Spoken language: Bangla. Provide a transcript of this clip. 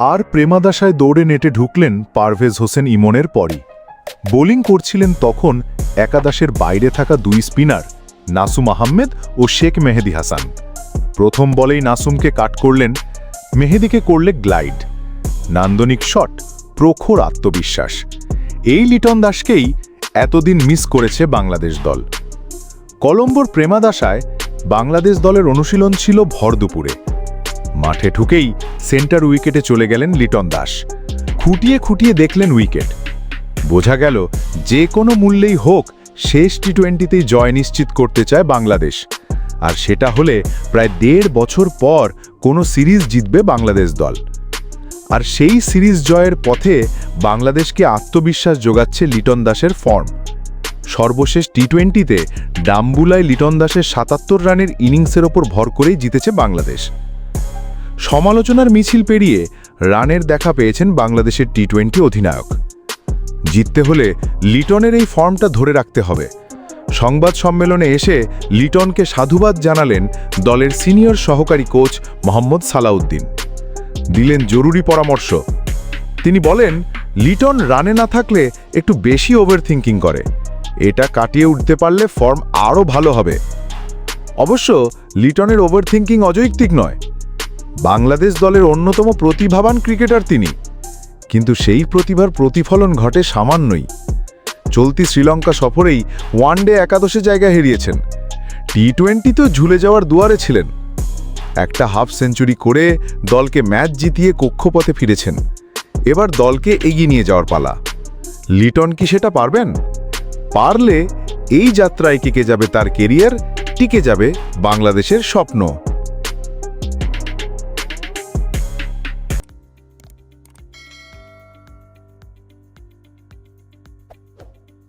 আর প্রেমাদাসায় দৌড়ে নেটে ঢুকলেন পারভেজ হোসেন ইমনের পরই। বোলিং করছিলেন তখন একাদশের বাইরে থাকা দুই স্পিনার, নাসুম আহমেদ ও শেখ মেহেদি হাসান। প্রথম বলেই নাসুমকে কাট করলেন, মেহেদিকে করলে গ্লাইড। নান্দনিক শট, প্রখর আত্মবিশ্বাস। এই লিটন দাসকেই এতদিন মিস করেছে বাংলাদেশ দল। কলম্বোর প্রেমাদাসায় বাংলাদেশ দলের অনুশীলন ছিল ভর দুপুরে। মাঠে ঢুকেই সেন্টার উইকেটে চলে গেলেন লিটন দাস। খুঁটিয়ে খুঁটিয়ে দেখলেন উইকেট। বোঝা গেল, যে কোনো মূল্যেই হোক, শেষ টি টোয়েন্টিতেই জয় নিশ্চিত করতে চায় বাংলাদেশ। আর সেটা হলে প্রায় দেড় বছর পর কোনো সিরিজ জিতবে বাংলাদেশ দল। আর সেই সিরিজ জয়ের পথে বাংলাদেশকে আত্মবিশ্বাস যোগাচ্ছে লিটন দাসের ফর্ম। সর্বশেষ টি টোয়েন্টিতে ডাম্বুলায় লিটন দাসের সাতাত্তর রানের ইনিংসের ওপর ভর করেই জিতেছে বাংলাদেশ। সমালোচনার মিছিল পেরিয়ে রানের দেখা পেয়েছেন বাংলাদেশের টি টোয়েন্টি অধিনায়ক। জিততে হলে লিটনের এই ফর্মটা ধরে রাখতে হবে। সংবাদ সম্মেলনে এসে লিটনকে সাধুবাদ জানালেন দলের সিনিয়র সহকারী কোচ মোহাম্মদ সালাউদ্দিন। দিলেন জরুরি পরামর্শ। তিনি বলেন, লিটন রানে না থাকলে একটু বেশি ওভার থিঙ্কিং করে। এটা কাটিয়ে উঠতে পারলে ফর্ম আরও ভালো হবে। অবশ্য লিটনের ওভার থিঙ্কিং অযৌক্তিক নয়। বাংলাদেশ দলের অন্যতম প্রতিভাবান ক্রিকেটার তিনি। কিন্তু সেই প্রতিভার প্রতিফলন ঘটে সামান্যই। চলতি শ্রীলঙ্কা সফরেই ওয়ানডে একাদশে জায়গা হারিয়েছেন। টি টোয়েন্টিতেও ঝুলে যাওয়ার দুয়ারে ছিলেন। একটা হাফ সেঞ্চুরি করে দলকে ম্যাচ জিতিয়ে কক্ষপথে ফিরেছেন। এবার দলকে এগিয়ে নিয়ে যাওয়ার পালা। লিটন কি সেটা পারবেন? পারলে এই যাত্রায় টিকে যাবে তার কেরিয়ার, টিকে যাবে বাংলাদেশের স্বপ্ন।